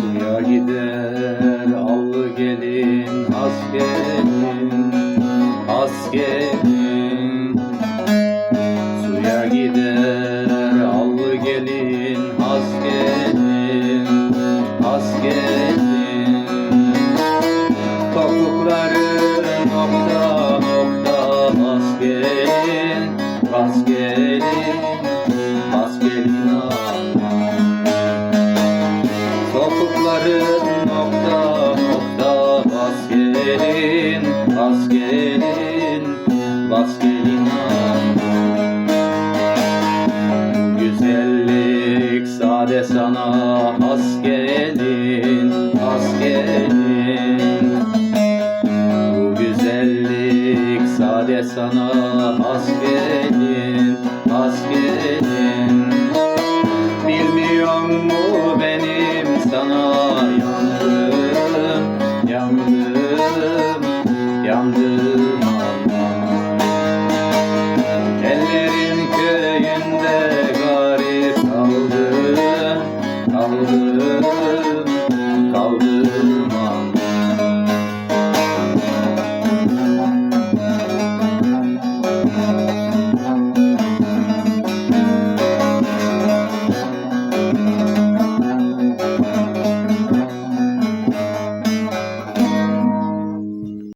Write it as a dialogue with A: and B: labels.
A: Suya gider allı gelin has gelin Suya gider allı gelin has gelin has Topukları nokta nokta has gelin gelin, bas gelin Güzellik sade sana has gelin, has gelin. Bu güzellik sade sana has gelin. yandım Ellerin köyünde garip kaldı Kaldı Kaldım aman